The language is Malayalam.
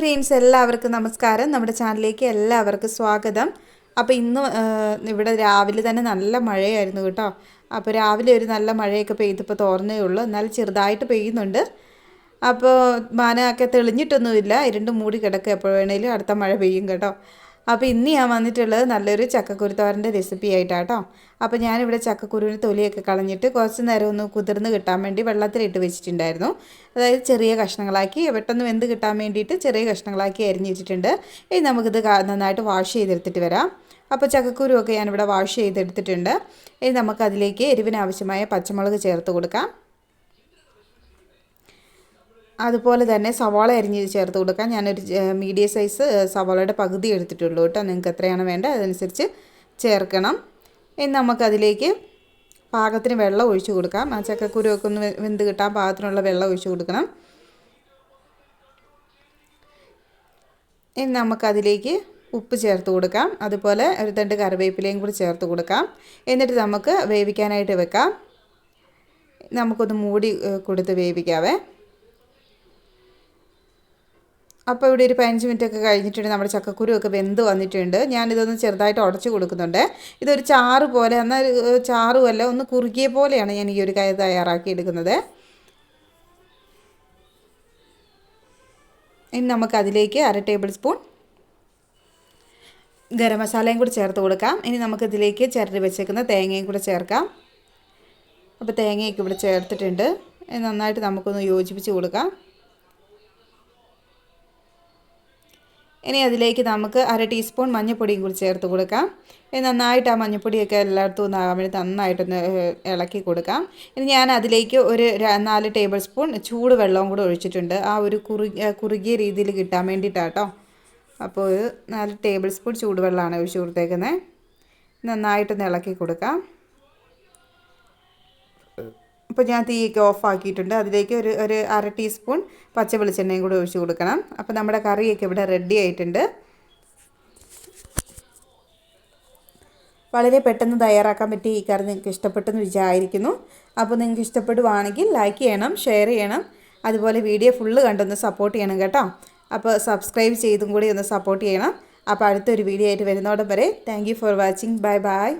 ഫ്രണ്ട്സ് എല്ലാവർക്കും നമസ്കാരം. നമ്മുടെ ചാനലിലേക്ക് എല്ലാവർക്കും സ്വാഗതം. അപ്പോൾ ഇന്ന് ഇവിടെ രാവിലെ തന്നെ നല്ല മഴയായിരുന്നു കേട്ടോ. അപ്പോൾ രാവിലെ ഒരു നല്ല മഴയൊക്കെ പെയ്തിപ്പോൾ തോർന്നേ ഉള്ളൂ. എന്നാൽ ചെറുതായിട്ട് പെയ്യുന്നുണ്ട്. അപ്പോൾ മാനമൊക്കെ തെളിഞ്ഞിട്ടൊന്നുമില്ല. ഇരുണ്ട് മൂടി കിടക്കുക എപ്പോൾ വേണേലും അടുത്ത മഴ പെയ്യും കേട്ടോ. അപ്പോൾ ഇന്ന് ഞാൻ വന്നിട്ടുള്ളത് നല്ലൊരു ചക്കക്കുരുത്തോരന്റെ റെസിപ്പി ആയിട്ടാണ് കേട്ടോ അപ്പോൾ ഞാനിവിടെ ചക്കക്കുരുവിന് തൊലിയൊക്കെ കളഞ്ഞിട്ട് കുറച്ച് നേരം ഒന്ന് കുതിർന്ന് കിട്ടാൻ വേണ്ടി വെള്ളത്തിലിട്ട് വെച്ചിട്ടുണ്ടായിരുന്നു. അതായത് ചെറിയ കഷ്ണങ്ങളാക്കി പെട്ടെന്ന് വെന്ത് കിട്ടാൻ വേണ്ടിയിട്ട് ചെറിയ കഷ്ണങ്ങളാക്കി അരിഞ്ഞിട്ടിട്ടുണ്ട് ഇനി നമുക്കിത് നന്നായിട്ട് വാഷ് ചെയ്തെടുത്തിട്ട് വരാം. അപ്പോൾ ചക്കക്കുരുവൊക്കെ ഞാനിവിടെ വാഷ് ചെയ്തെടുത്തിട്ടുണ്ട്. ഇനി നമുക്കതിലേക്ക് എരിവിനാവശ്യമായ പച്ചമുളക് ചേർത്ത് കൊടുക്കാം. അതുപോലെ തന്നെ സവാള അരിഞ്ഞ് ചേർത്ത് കൊടുക്കാം. ഞാനൊരു മീഡിയം സൈസ് സവാളയുടെ പകുതി എടുത്തിട്ടുള്ളൂ കേട്ടോ. നിങ്ങൾക്ക് എത്രയാണ് വേണ്ടത് അതനുസരിച്ച് ചേർക്കണം. ഇനി നമുക്കതിലേക്ക് പാകത്തിന് വെള്ളം ഒഴിച്ചു കൊടുക്കാം. ആ ചക്കക്കുരുവൊക്കെ ഒന്ന് വെന്ത് കിട്ടാൻ പാകത്തിനുള്ള വെള്ളം ഒഴിച്ചു കൊടുക്കണം. ഇനി നമുക്കതിലേക്ക് ഉപ്പ് ചേർത്ത് കൊടുക്കാം. അതുപോലെ ഒരു തണ്ട് കറിവേപ്പിലയും കൂടി ചേർത്ത് കൊടുക്കാം. എന്നിട്ട് നമുക്ക് വേവിക്കാനായിട്ട് വെക്കാം. നമുക്കൊന്ന് മൂടി കൊടുത്ത് വേവിക്കാവേ. അപ്പോൾ ഇവിടെ ഒരു പതിനഞ്ച് മിനിറ്റ് ഒക്കെ കഴിഞ്ഞിട്ടുണ്ട്. നമ്മുടെ ചക്കക്കുരു ഒക്കെ വെന്ത് വന്നിട്ടുണ്ട്. ഞാനിതൊന്ന് ചെറുതായിട്ട് ഉടച്ച് കൊടുക്കുന്നുണ്ട്. ഇതൊരു ചാറ് പോലെ എന്നാൽ ചാറുമല്ല ഒന്ന് കുറുകിയ പോലെയാണ് ഞാൻ ഈ ഒരു കൈ തയ്യാറാക്കി എടുക്കുന്നത് ഇനി നമുക്കതിലേക്ക് അര ടേബിൾ സ്പൂൺ ഗരം മസാലയും കൂടി ചേർത്ത് കൊടുക്കാം. ഇനി നമുക്കിതിലേക്ക് ചിരട്ടി വെച്ചേക്കുന്ന തേങ്ങയും കൂടെ ചേർക്കാം. അപ്പോൾ തേങ്ങയൊക്കെ ഇവിടെ ചേർത്തിട്ടുണ്ട്. നന്നായിട്ട് നമുക്കൊന്ന് യോജിപ്പിച്ച് കൊടുക്കാം. ഇനി അതിലേക്ക് നമുക്ക് അര ടീസ്പൂൺ മഞ്ഞൾപ്പൊടിയും കൂടി ചേർത്ത് കൊടുക്കാം. ഇനി നന്നായിട്ട് ആ മഞ്ഞൾപ്പൊടിയൊക്കെ എല്ലായിടത്തും ഒന്ന് ആകാൻ വേണ്ടി നന്നായിട്ടൊന്ന് ഇളക്കി കൊടുക്കാം. ഇനി ഞാൻ അതിലേക്ക് ഒരു നാല് ടേബിൾ സ്പൂൺ ചൂട് വെള്ളവും കൂടെ ഒഴിച്ചിട്ടുണ്ട്. ആ ഒരു കുറുകിയ രീതിയിൽ കിട്ടാൻ വേണ്ടിയിട്ടാട്ടോ. അപ്പോൾ ഒരു നാല് ടേബിൾ സ്പൂൺ ചൂടുവെള്ളമാണ് ഒഴിച്ച് കൊടുത്തേക്കുന്നത് നന്നായിട്ടൊന്ന് ഇളക്കി കൊടുക്കാം. ഇപ്പോൾ ഞാൻ തീയൊക്കെ ഓഫാക്കിയിട്ടുണ്ട്. അതിലേക്ക് ഒരു ഒരു അര ടീസ്പൂൺ പച്ച വെളിച്ചെണ്ണയും കൂടി ഒഴിച്ചു കൊടുക്കണം. അപ്പോൾ നമ്മുടെ കറിയൊക്കെ ഇവിടെ റെഡി ആയിട്ടുണ്ട്. വളരെ പെട്ടെന്ന് തയ്യാറാക്കാൻ പറ്റിയ ഈ കറി നിങ്ങൾക്ക് ഇഷ്ടപ്പെട്ടെന്ന് വിചാരിക്കുന്നു. അപ്പോൾ നിങ്ങൾക്ക് ഇഷ്ടപ്പെടുവാണെങ്കിൽ ലൈക്ക് ചെയ്യണം ഷെയർ ചെയ്യണം. അതുപോലെ വീഡിയോ ഫുള്ള് കണ്ടൊന്ന് സപ്പോർട്ട് ചെയ്യണം കേട്ടോ. അപ്പോൾ സബ്സ്ക്രൈബ് ചെയ്തും കൂടി ഒന്ന് സപ്പോർട്ട് ചെയ്യണം. അപ്പോൾ അടുത്തൊരു വീഡിയോ ആയിട്ട് വരുന്നോടം വരെ thank for watching bye bye